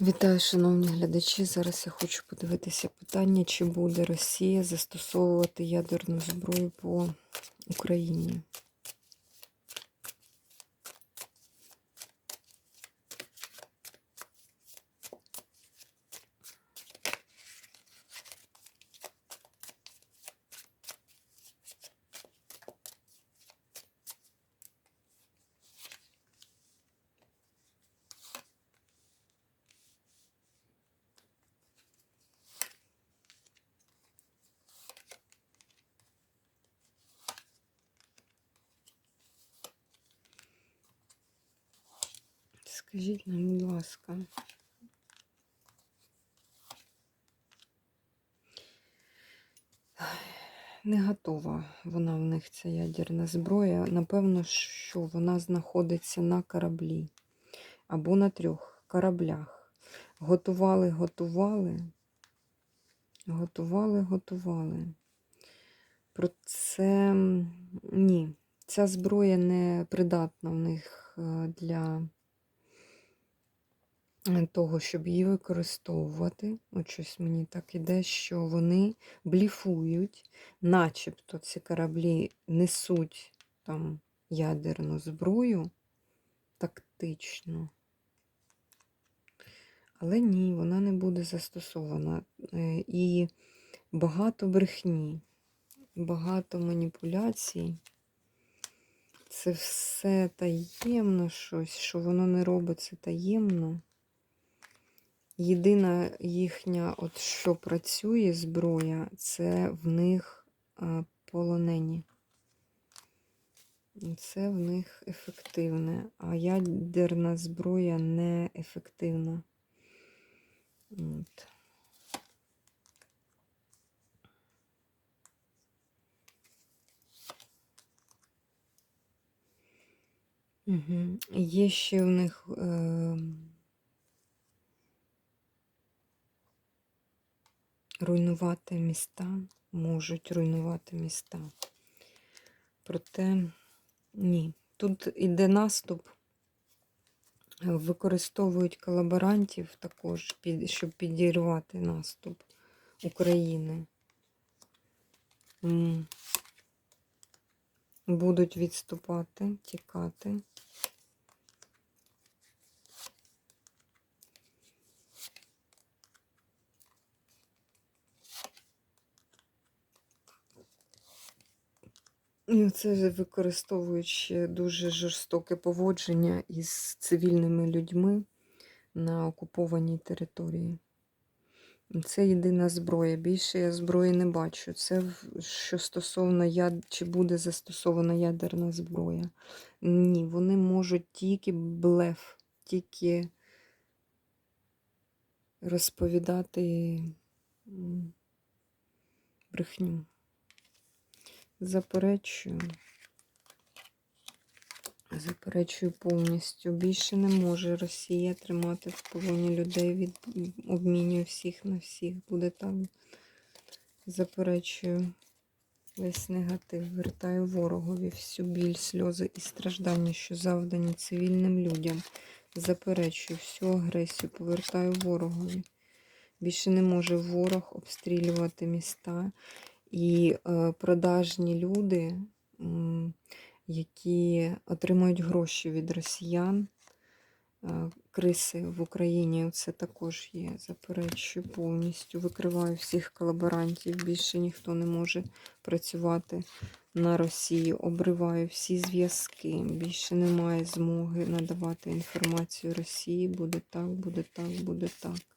Вітаю, шановні глядачі. Зараз я хочу подивитися питання, чи буде Росія застосовувати ядерну зброю по Україні. Скажіть нам, будь ласка. Не готова вона в них ця ядерна зброя. Напевно, що вона знаходиться на кораблі або на трьох кораблях. Готували, готували, готували, готували. Про це ні. Ця зброя не придатна в них е, для того, щоб її використовувати. От щось мені так іде, що вони бліфують, начебто ці кораблі несуть там ядерну зброю тактично. Але ні, вона не буде застосована. Е, І багато брехні, багато маніпуляцій. Це все таємно щось, що воно не робиться таємно. Єдина їхня, от що працює зброя, це в них полонені. Це в них ефективне, а ядерна зброя не ефективна. От. Угу. Є ще в них е, руйнувати міста, можуть руйнувати міста. Проте ні. Тут іде наступ, використовують колаборантів також, щоб підірвати наступ України. Будуть відступати, тікати. Це використовують ще дуже жорстоке поводження із цивільними людьми на окупованій території. Це єдина зброя. Більше я зброї не бачу. Це що стосовно яд... чи буде застосована ядерна зброя. Ні, вони можуть тільки блеф, тільки розповідати брехню. Заперечую. Заперечую повністю. Більше не може Росія тримати в полоні людей, від... обмінює всіх на всіх. Буде так. Заперечую весь негатив. Вертаю ворогові всю біль, сльози і страждання, що завдані цивільним людям. Заперечую всю агресію, повертаю ворогові. Більше не може ворог обстрілювати міста. І е, продажні люди, які отримують гроші від росіян, е, криси в Україні, це також є. Заперечую повністю. Викриваю всіх колаборантів. Більше ніхто не може працювати на Росії. Обриваю всі зв'язки. Більше немає змоги надавати інформацію Росії. Буде так, буде так, буде так.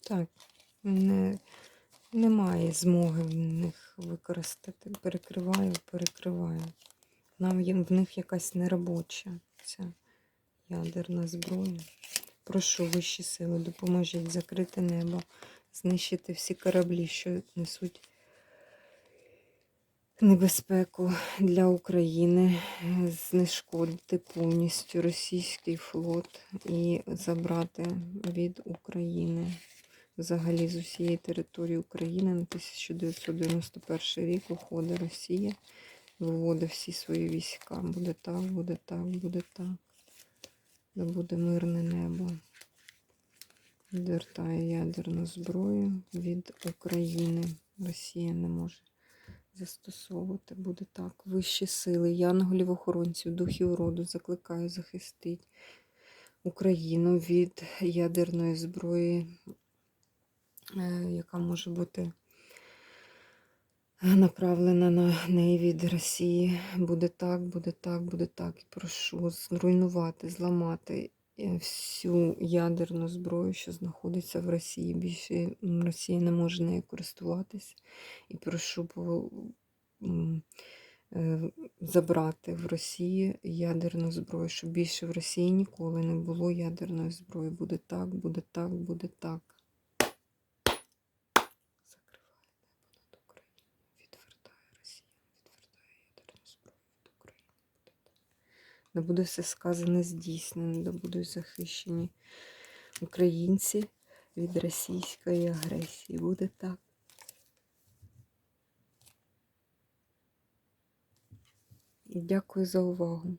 Так, не, немає змоги в них використати. Перекриваю, перекриваю. Нам в них якась неробоча ця ядерна зброя. Прошу вищі сили, допоможіть закрити небо, знищити всі кораблі, що несуть небезпеку для України, знешкодити повністю російський флот і забрати від України взагалі з усієї території України на 1991 рік уходить Росія, виводить всі свої війська. Буде так, буде так, буде так. Да буде мирне небо. Відвертає ядерну зброю від України. Росія не може застосовувати. Буде так. Вищі сили, янголів охоронців, духів роду закликаю захистити Україну від ядерної зброї, е, яка може бути направлена на неї від Росії. Буде так, буде так, буде так. І прошу зруйнувати, зламати всю ядерну зброю, що знаходиться в Росії. Більше Росія не може нею користуватися. І прошу е, забрати в Росії ядерну зброю, щоб більше в Росії ніколи не було ядерної зброї. Буде так, буде так, буде так. Закриває небо над Україною. Відвертає Росіян, відвертає ядерну зброю від України. Буде так. Да буде все сказане здійснено, да будуть захищені українці від російської агресії. Буде так. Дякую за увагу.